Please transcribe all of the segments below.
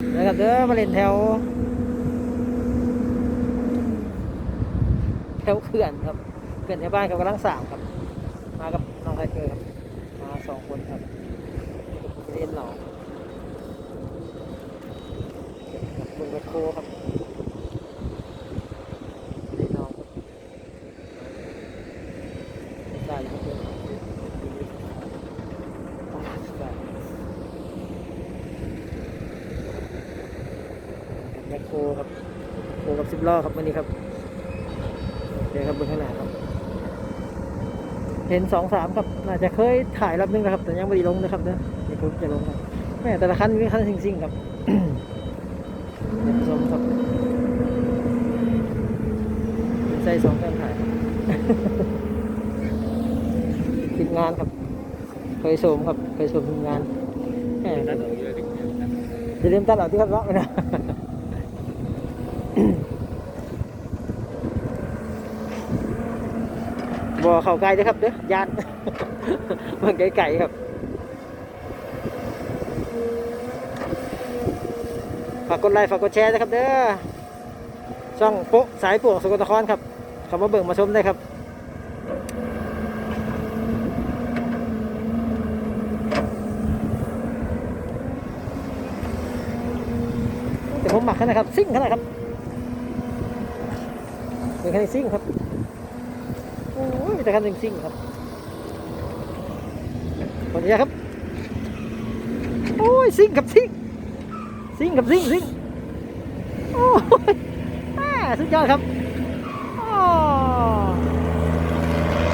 นะครับเด้อมาเล่นแถว แถวเขื่อนครับเขื่อนแถวบ้านครับกำลังสามครับ มากับน้องไทเกอร์ครับมาสองคนครับเล่นหนองกับมือแบคโคครับเล่นน้องได้เลยครับเพื่อนได้ แมคโครครับโครกับสิบ ล้อครับวันนี้ครับเดี๋ยวครับบนข้างหน้าครับเห็นสองสามครับน่าจะเคยถ่ายรอบนึงนะครับ แต่ยังไม่ได้ลงนะครับเนะเดี๋ยวผมจะลงครับแม่แต่ละคันมีคันซิ่งๆครับเคยวผสมครับใส่สองการถ่ายทีมงานครับ เคยชมครับเคยชมทีมงานแม่จะเริ่มตัดเอาที่ครับเนาะนะ บ่เข้าใกล้เด้อครับเด้อยานมันไกลๆครับฝากกดไลค์ฝากกดแชร์นะครับเด้อช่องโป๊ะสายป่วงสกลนครครับเข้ามาเบิ่งมาชมได้ครับแต่ผมหมักขนาดครับซิ่งขนาดครับเป็นคันซิ่งครับ มีแต่คันซิ่งๆครับขออนุญาตครับ โอ้ยซิ่งกับซิ่งซิ่งกับซิ่งซิ่งโอ้ยแม่สุดยอดครับโอ้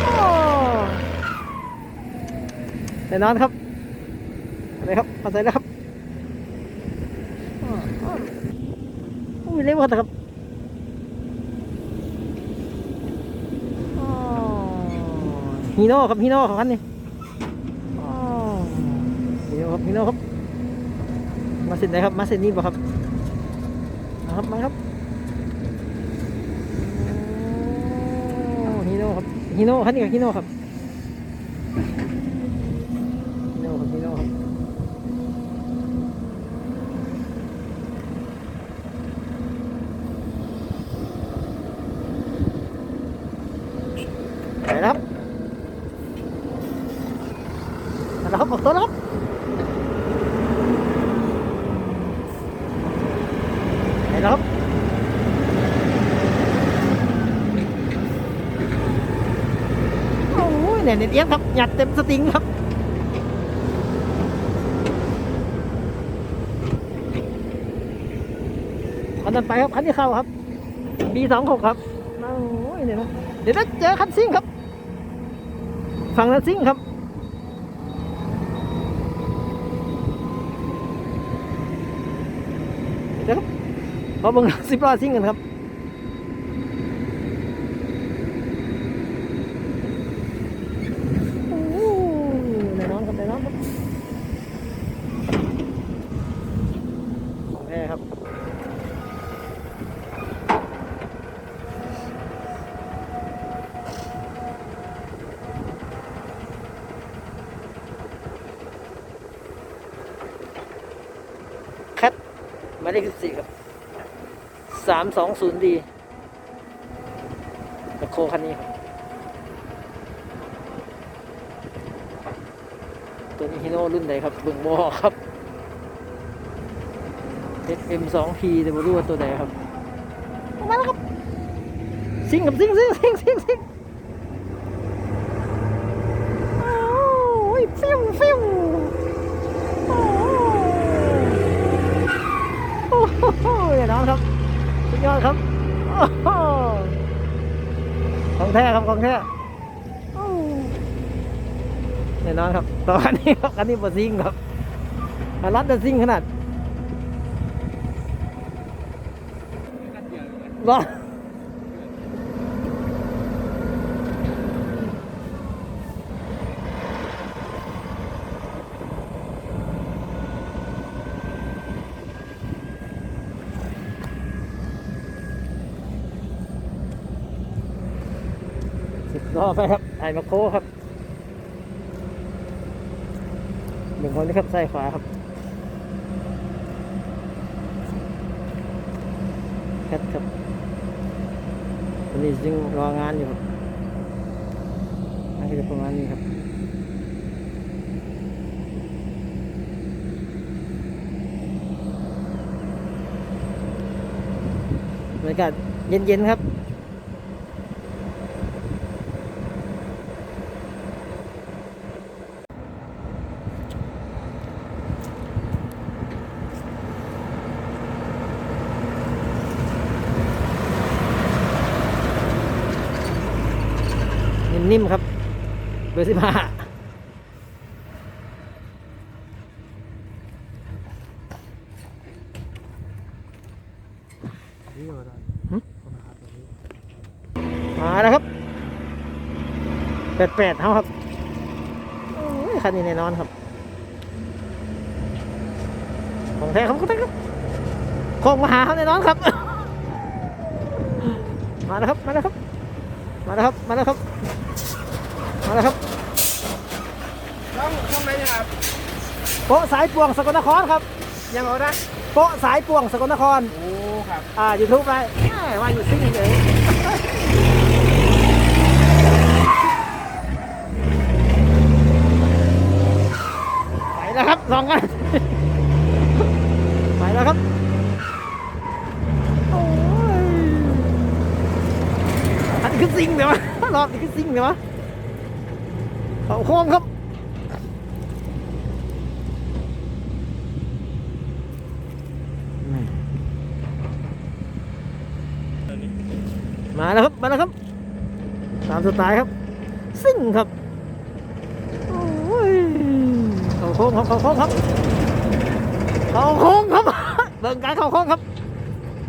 โอ้แน่นอนครับอะไรครับมาใส่แล้วครับอ้ออ้ยเร็วครับ อ๋อ ฮีโน่ครับฮีโน่ของคันนี้ฮีโน่ครับฮีโน่ครับ มาเส้นไหนครับ มาเส้นนี้ป่ะครับมาครับมาครับฮีโน่ครับฮีโน่คันนี้กับฮีโน่ครับฮีโน่ครับฮีโน่ครับไปแล้วครับไปแล้วครับออกตัวแล้วครับ ไปแล้วครับโอ้ยเน็ตเอียงครับ หยัดเต็มสติงครับ คันนั้นไปครับ คันที่เข้าครับ B สองหกครับโอ้ยเนี่ยนะเดี๋ยวเจอคันซิ่งครับ ฝั่งนั้นซิ่งครับเดี๋ยวครับขอเบิ่งสิบล้อซิ่งกันครับ โอ้โหแน่นอนครับแน่นอนครับของแท้ครับ แคทหมายเลขสิบสี่ครับสามสองศูนย์ดีกับโคคันนี้ครับตัวนี้ฮิโน่รุ่นใดครับเบิ่งบอครับ FM 2 P แต่ไม่รู้ว่าตัวใดครับออกมาแล้วครับซิงกับซิงซิงซิงซิงซิงโอ้ยฟิวฟิวโอ้โหโอ้โหอย่าน้องครับสุด ยอดครับโอ้โหของแท้ครับของแท้โอ้แน่นอนครับตอนนี้ครับอันนี้บอซิงครับอารัดจะซิงขนาดว้า อไปครับไอ้มาโคครับหนึ่งคนนี่ครับซ้ายขวาครับแคทครับวันนี้จึงรองานอยู่ครับงานก็จะประมาณนี้ครับบรรยากาศเย็นๆครับ นิ่มครับ เบอร์สิบห้าหาตัวนี้มาแล้วครับแปดแปดเท่าครับคันนี้แน่นอนครับ ของแท้ครับของแท้ครับของมาหาเขาแน่นอนครับ มาแล้วครับ มาแล้วครับ มาแล้วครับ มาแล้วครับ มาแล้วครับช่องช่องไหนเนี่ยครับโป๊ะสายป่วงสกลนครครับ ยังเอาได้โป๊ะสายป่วงสกลนคร โอ้ครับอ่ายูทูบไปแหม่ว่าอยู่ซิ่งเลยไปแล้วครับลองกัน ไปแล้วครับ ซิ่งเดี๋ยวะรอบนี้คือซิ่งเดี๋ยวะเขาโค้งครับมาแล้วครับ มาแล้วครับ ตามสไตล์ครับ ซิ่งครับเขาโค้งครับเขาโค้งครับเขาโค้งครับเบิ่งการเขาโค้งครับ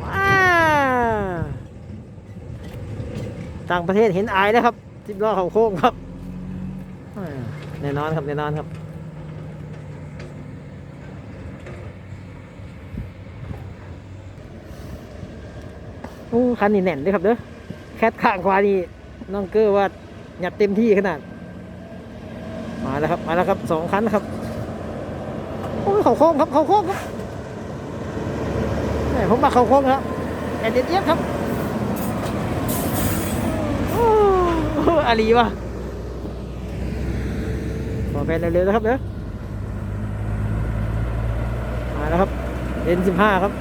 ว้า ต่างประเทศเห็นอายแล้วครับสิบล้อเขาโค้งครับแน่นอนครับแน่นอนครับโอ้คันนี้แน่นเลยครับเด้อแคทข้างขวานี่น้องเกอร์ว่าหยัดเต็มที่ขนาด มาแล้วครับมาแล้วครับสองคันครับโอ้เขาโค้งครับเขาโค้งครับแหมผมมาเขาโค้งครับแอนเดียครับโอ้ อาลีวะขอแฟนเร็วๆนะครับเด้อมาแล้วครับเอ็นสิบห้าครับ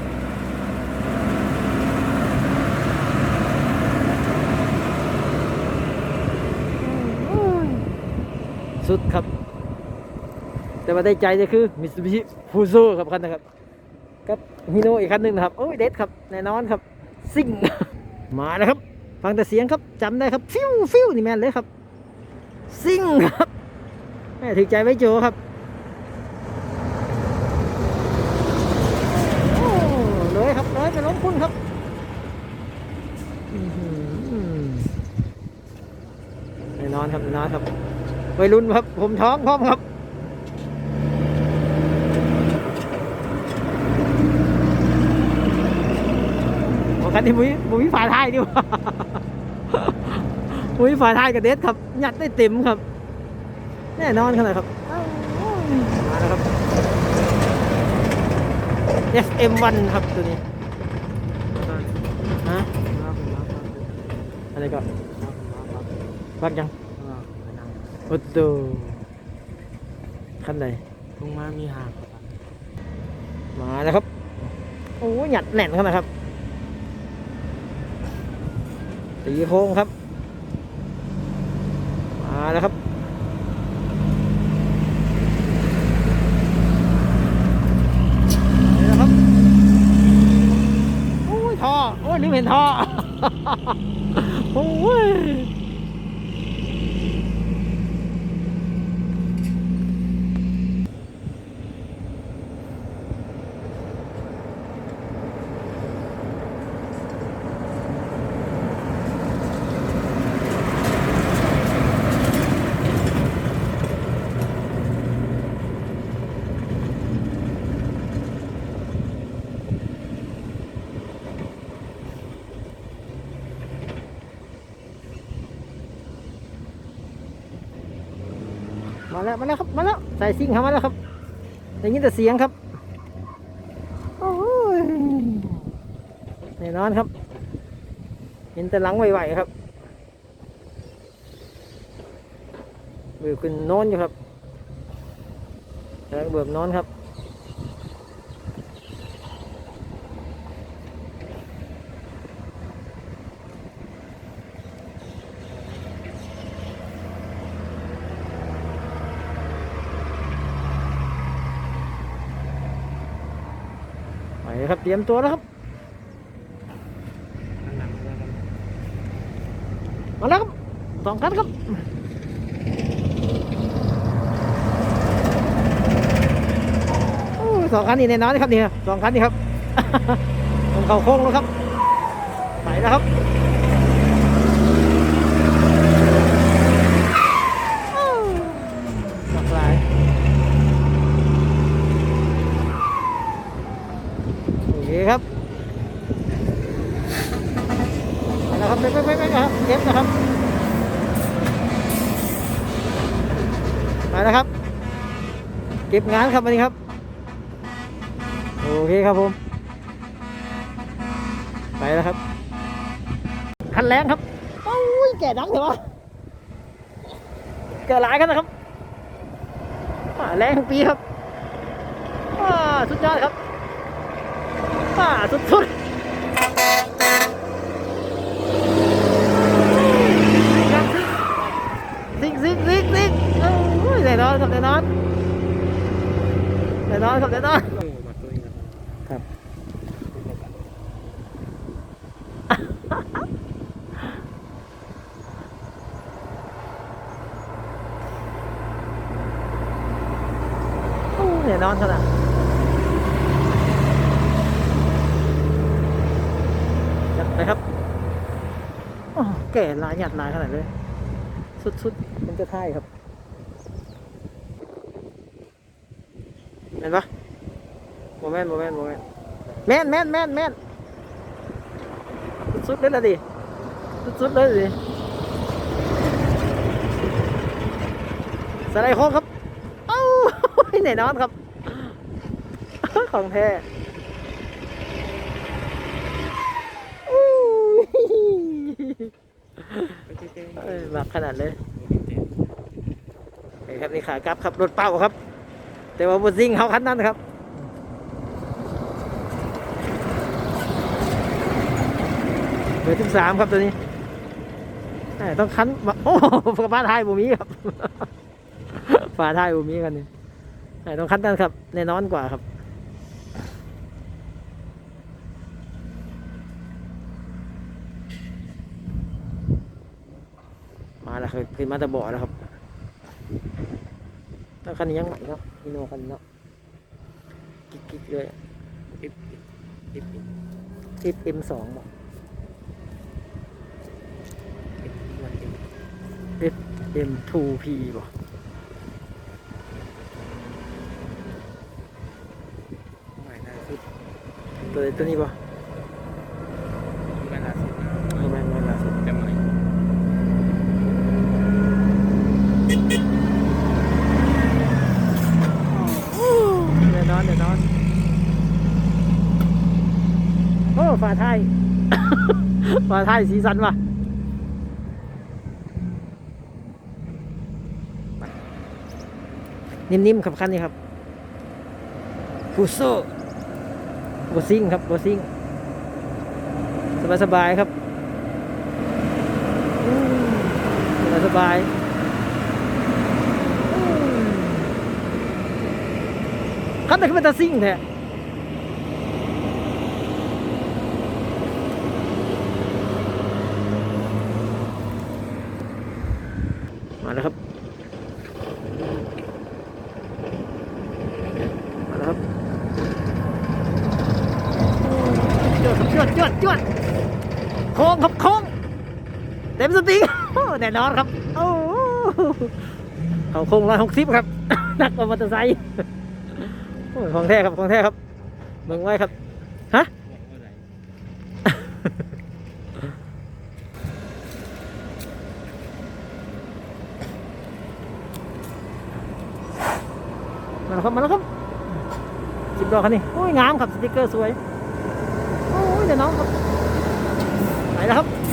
สุดครับ แต่ว่าได้ใจเลยคือมิ t ซูบิชิฟูโซครับคันนะครับกับฮิโนอีกคันหนึ่งนะครับ โอ้ยเด็ดครับ แน่นอนครับ ซิ่ง มาแล้วครับ ฟังแต่เสียงครับจำได้ครับ ฟิวฟิวนี่แมนเลยครับ ซิ่งครับแม่ถึงใจไว้โจครับโอ้เลยครับเลยไปล้มคุณครับแน่นอนครับแน่นอนครับวัยรุ่นครับ ผมท้องพร้อมครับโอ้คันนี้มุ้ยมุ้ยฝาท้ายดิวะ มุ้ยฝาท้ายกับเดสครับยัดได้เต็มครับ แน่นอนขนาดครับมาแล้วครับ FM1 ครับตัวนี้ฮะอะไรก็ฟักยังโอ้โหขั้นใดตรงมามีหางมาแล้วครับโอ้ยหยัดแน่นขนาดครับตีโค้งครับ มาแล้วครับ นี่นะครับ โอ้ยท่อ โอ้ยลืมเห็นท่อ โอ้ย แล้วมาแล้วครับมาแล้วใส่ซิ่งเข้ามาแล้วครับได้ยินแต่เสียงครับโอ้ยแน่นอนครับ เห็นแต่หลังไหวๆครับเบิกขึ้นนอนอยู่ครับแลังเบิกนอนครับ ครับ เตรียมตัวแล้วครับ มาแล้วครับสองคันครับอสองคันนี่แน่นอนนะครับนี่สองคันนี่ครับผมเข่าโค้งแล้วครับ ไปแล้วครับโอ้ยหลากหลายโอเคครับ ไปแล้วครับไปไปไปไปครับเก็บนะครับไปแล้วครับ เก็บงานครับวันนี้ครับ โอเคครับผม ไปแล้วครับ คันแรงครับโอ้ยแก่ดังเหรอวะเกิดหลายกันนะครับอ่าแรงทั้งปีครับอ่าสุดยอดครับอ่าสุดๆซิกซิกซิกซิกโอ้ยแน่นอนครับแน่นอนแน่นอนครับแน่นอนครับโอ้ยแน่นอนครับนะจัดไปครับโอ้แก่ลายหยัดลายขนาดเลย สุดๆมันจะท่ายครับ เห็นปะโมเมนต์โมเมนต์โมเมนต์แม่นแม่นแม่นแม่นสุดเลยละดิสุดเลยดิสไลด์โค้งครับ เอ้าแน่นอนครับ ของแท้อู้เอ้ยหมักขนาดเลยนี่ครับนี่ขากลับครับ รถเป้าครับ แต่ว่าบนซิงเขาคันนั้นครับ เบอร์ที่สามครับตัวนี้ต้องคันมาโอ้ฝาท้ายบูมีครับฝาท้ายบูมีกันนี่ยต้องคันนั้นครับแน่นอนกว่าครับมาแล้วครับขึ้นมาตะบาะแล้วครับแล้วคันนี้ยังใหม่เนาะอิโนคันเนาะกิ๊กกิ๊กๆเลยทิปเอ็มสองบอก เอ็มทูพีบอกตัวตัวนี้บอกไม่ไม่ไม่ล่าสุดแน่นอนแน่นอนโอ้ฝาไทายฝาไทายสีสันว่ะ นิ่มๆครับคันนี้ครับฟูโซ่โรซิงครับโรซิงสบายๆครับสบายๆอืมคันนี้คือเป็นตาซิงแท้มาแล้วครับ มาแล้วครับจวดจวดจวดจวดโค้งครับโค้งเต็มสติงโอ้แน่นอนครับ โอ้เขาโค้งร้อยหกสิบครับนักกว่ามอเตอร์ไซค์ของแท้ครับของแท้ครับเบิ่งไว้ครับฮะมาแล้วครับมาแล้วครับสิบดอกคันนี้โอ้ยงามครับสติกเกอร์สวยโอ้ยเดี๋ยวน้องครับแล้วครับ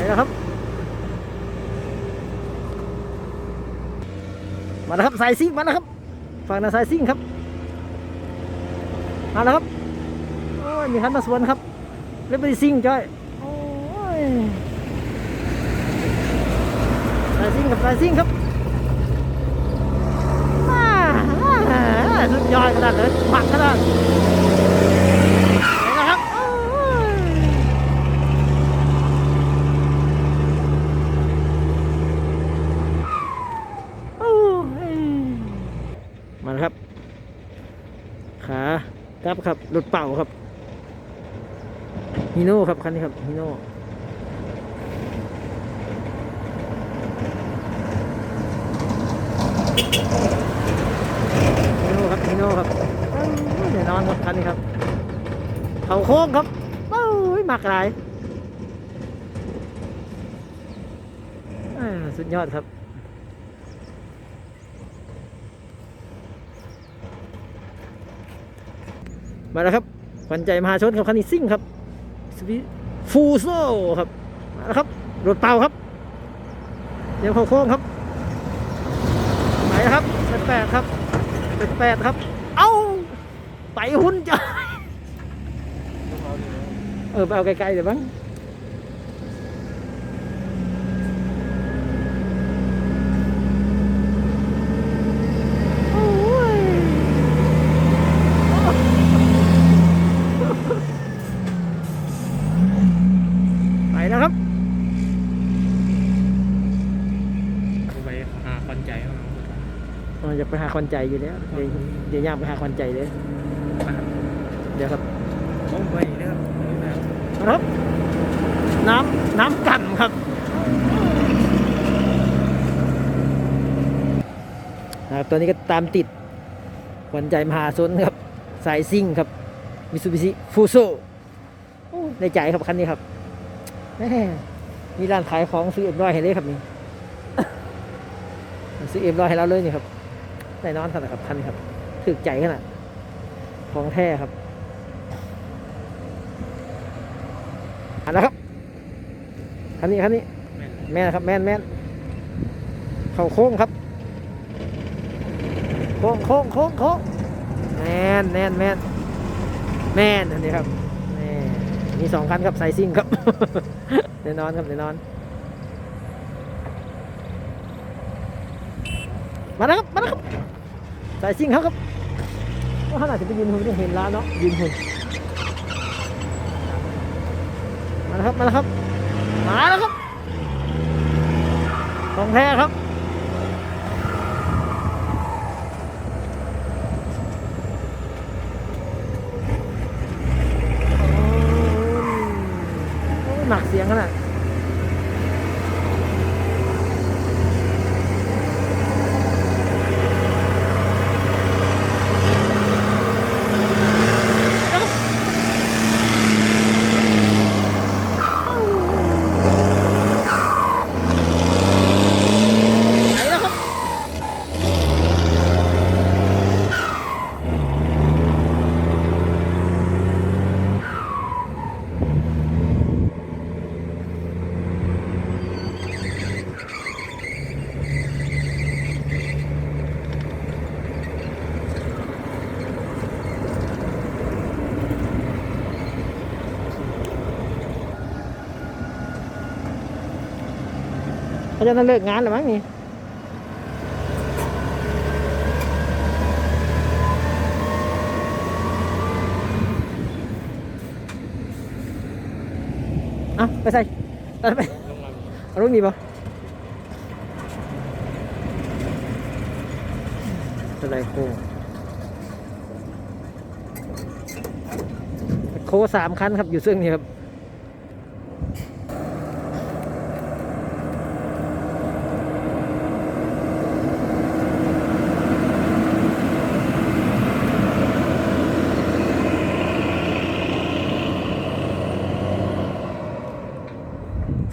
ไปแล้วครับ มาแล้วครับสายซิ่งมาแล้วครับ ฝั่งนาสายซิ่งครับ มาแล้วครับ โอ้ย มีคันมาสวนครับ เล่นไปซิ่งจ้อยสายซิ่งครับสายซิ่งครับอ่าอ่าสุดยอดขนาดเลยหมักขนาดไหนนะครับโอ้ยโอ้ยมาแล้วครับ ขากลับค รถเป่าครับฮิโน่ครับคันนี้ครับฮิโน่ฮิโน่ครับฮิโน่ครับเอ้ยแน่นอนครับคันนี้ครับเขาโค้งครับเอ้ยมากหลายสุดยอดครับ มาแล้วครับขวัญใจมหาชนครับคันนี้ซิ่งครับฟูโซครับมาแล้วครับรถเป่าครับเดี๋ยวเข้าโค้งครับไปนะครับเป็นแปดครับเป็นแปดครับ เอ้าไปหุ่นจ้ะเออไปเอาไกลๆเดี๋ยวบ้างโอ้ย ไปแล้วครับ ไปหาคนใจเขา เออจะไปหาควันใจอยู่แล้วเดี๋ยวเดี๋ยวย่างไปหาควันใจเลยเดี๋ยวครับต้องไปเด้อครับ น้ำน้ำกันครับนะครับตัวนี้ก็ตามติดควันใจมหาชนครับ สายซิ่งครับมิซูบิชิฟูโซในใจครับคันนี้ครับแม่มีร้านขายของซื้อเอ็มร้อยให้เลยครับนี่ซื้อเอ็มร้อยให้เราเลยนี่ครับ แน่นอนขนาดครับคันนี้ครับถึกใจขนาดของแท้ครับอันนะครับคันนี้คันนี้ แม่นครับแม่นแม่นเข่าโค้งครับ โค้งโค้งโค้งโค้งแม่นแม่นแม่นแม่นอันนี้ครับแม่มีสองคันครับไซซิ่งครับแน่นอนครับแน่นอน มาแล้วครับมาแล้วครับ สายซิ่งเขาครับว่าขนาดจะไปยืนหุ่นไม่ได้เห็นร้านเนาะยืนหุ่นมาแล้วครับมาแล้วครับมาแล้วครับของแท้ครับโอ้ยหนักเสียงขนาด เขาจะนั่นเลิกงานหรือมั้งนี่เอาไปใส่ไปเอาลูกนี้ป่ะอะไรโคโคสามคันครับอยู่ซึ่งนี่ครับ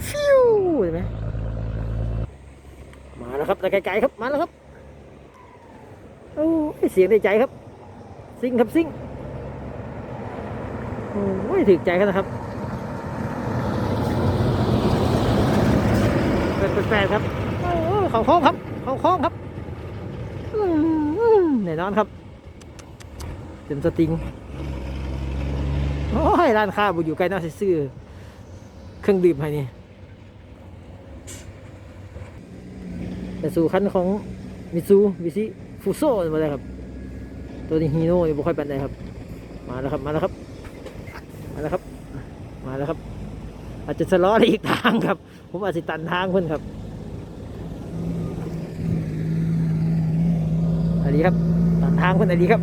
ฟิวเห็นไหมมาแล้วครับแต่ ไกลๆครับมาแล้วครับโอ้เสียงในใจครับ ซิงครับซิงโอ้ยถึกใจกันนะครับเป็นแปลกๆครับเขาโค้งครับเขาโค้งครับแน่นอนครับเต็มสติงโอ้ยร้านค้าบุอยู่ใกล้น่าซื้อเครื่องดื่มให้นี่ แต่สู่คันของมิซูวิซิฟูโซ่มาเลยครับ ตัวนี้ฮีโน่นี่บ่ค่อยเป็นไรครับ มาแล้วครับ มาแล้วครับ มาแล้วครับ มาแล้วครับ อาจจะสล้ออีกทางครับ ผมอาจจะตันทางเพื่อนครับอันนี้ครับ ตันทางเพื่อนอันนี้ครับ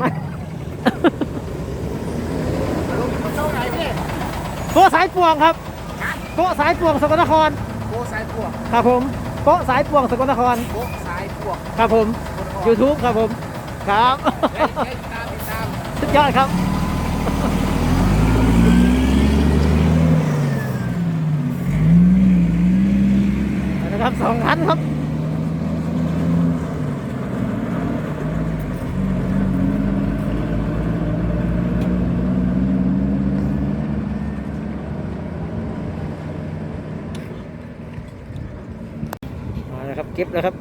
มาเจ้าไหนพี่โกะสายปวงครับโกะสายปวงสกลนคร โกสายพวกครับผมโกะสายปวงสกลนครโกสายพวกครับผม YouTube ครับผม ครับเฮ้ยเฮ้ยตามติดตาม สุดยอดครับ นะครับสองคันครับ มาแล้วครับ เก็บแล้วครับ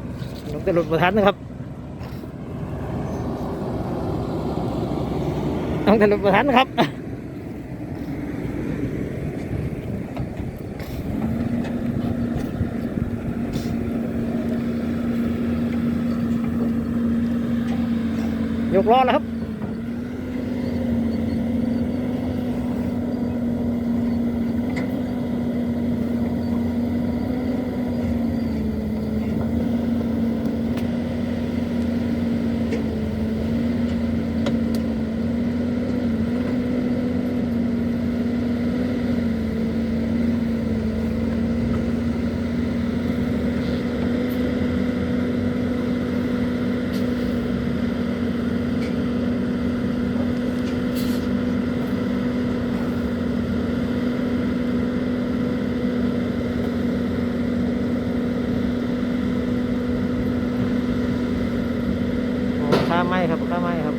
ลงแต่หลุดประทันนะครับต้องทะลุดประทันะครับยกล้อแล้วครับ โอ้ข้า ไม้าไม้ครับ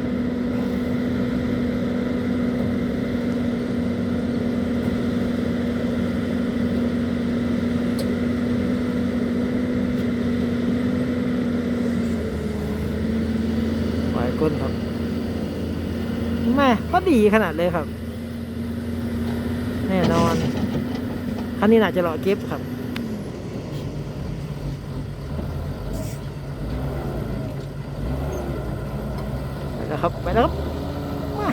ปล่อยก้นครับแม่ก็ดีขนาดเลยครับ แน่นอน คันนี้น่าจะรอเก็บครับ ไปแล้วครับ ไปแล้วครับมา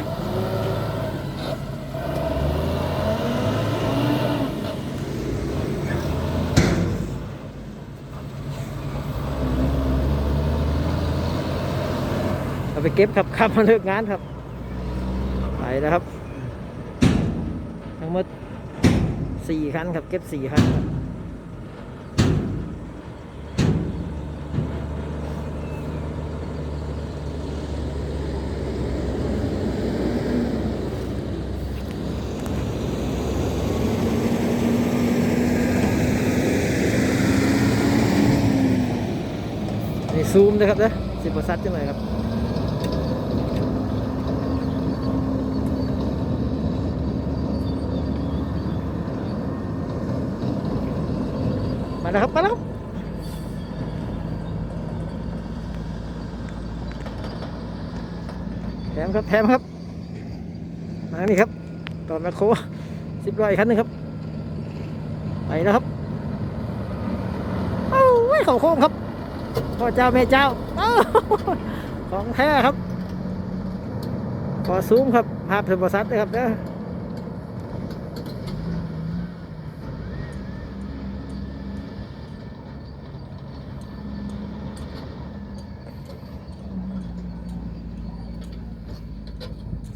เอา ไปเก็บครับขับมาเลิกงานครับ ไปแล้วครับ ทั้งหมดสี่คันครับเก็บสี่คันครับนี่ซูมด้วยครับเด้อสิบกว่าซัดจังเลยครับ แล้วครับมาแล้วแถมครับแถมครับมานี่ครับตอนแมคโคสิบร้อยคันนึงครับ ไปแล้วครับเอ้าเว้ยเขาโค้งครับพ่อเจ้าแม่เจ้าของแท้ครับขอซูมครับภาพเทอร์โบซัสด้วยครับเด้อ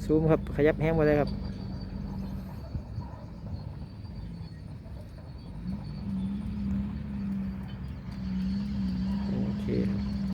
ซูมครับ ขยับแห้งมาเลยครับ